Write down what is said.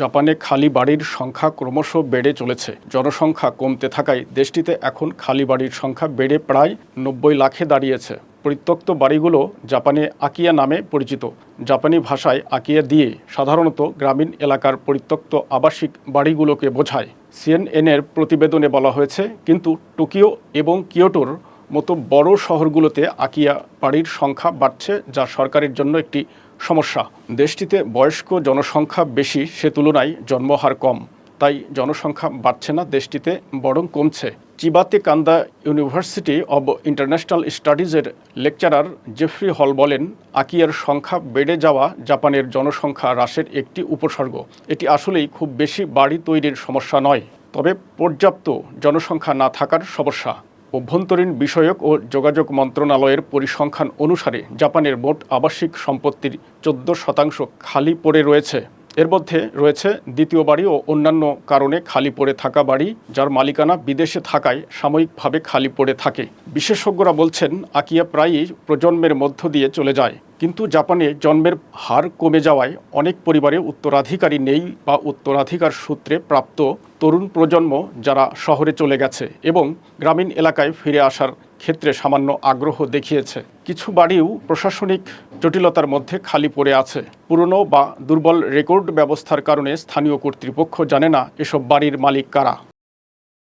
জাপানে খালি বাড়ির সংখ্যা ক্রমশ বেড়ে চলেছে। জনসংখ্যা কমতে থাকায় দেশটিতে এখন খালি বাড়ির সংখ্যা বেড়ে প্রায় নব্বই লাখে দাঁড়িয়েছে। পরিত্যক্ত বাড়িগুলো জাপানে আকিয়া নামে পরিচিত। জাপানি ভাষায় আকিয়া দিয়ে সাধারণত গ্রামীণ এলাকার পরিত্যক্ত আবাসিক বাড়িগুলোকে বোঝায়। সিএনএনের প্রতিবেদনে বলা হয়েছে, কিন্তু টোকিও এবং কিয়োটোর মতো বড় শহরগুলোতে আকিয়া বাড়ির সংখ্যা বাড়ছে, যা সরকারের জন্য একটি সমস্যা। দেশটিতে বয়স্ক জনসংখ্যা বেশি, সে তুলনায় জন্মহার কম। তাই জনসংখ্যা বাড়ছে না দেশটিতে, বরং কমছে। চিবাতে কান্দা ইউনিভার্সিটি অব ইন্টারন্যাশনাল স্টাডিজের লেকচারার জেফ্রি হল বলেন, আকিয়ার সংখ্যা বেড়ে যাওয়া জাপানের জনসংখ্যা হ্রাসের একটি উপসর্গ। এটি আসলেই খুব বেশি বাড়ি তৈরির সমস্যা নয়। তবে পর্যাপ্ত জনসংখ্যা না থাকার সমস্যা। অভ্যন্তরীণ বিষয়ক ও যোগাযোগ মন্ত্রণালয়ের পরিসংখ্যান অনুসারে জাপানের মোট আবাসিক সম্পত্তির চোদ্দ শতাংশ খালি পড়ে রয়েছে। এর মধ্যে রয়েছে দ্বিতীয় বাড়ি ও অন্যান্য কারণে খালি পড়ে থাকা বাড়ি, যার মালিকানা বিদেশে থাকায় সাময়িকভাবে খালি পড়ে থাকে। বিশেষজ্ঞরা বলছেন, আকিয়া প্রায়ই প্রজন্মের মধ্য দিয়ে চলে যায়। কিন্তু জাপানে জন্মের হার কমে যাওয়ায় অনেক পরিবারে উত্তরাধিকারী নেই বা উত্তরাধিকার সূত্রে প্রাপ্ত তরুণ প্রজন্ম যারা শহরে চলে গেছে এবং গ্রামীণ এলাকায় ফিরে আসার ক্ষেত্রে সামান্য আগ্রহ দেখিয়েছে। কিছু বাড়িও প্রশাসনিক জটিলতার মধ্যে খালি পড়ে আছে। পুরনো বা দুর্বল রেকর্ড ব্যবস্থার কারণে স্থানীয় কর্তৃপক্ষ জানে না এসব বাড়ির মালিক কারা।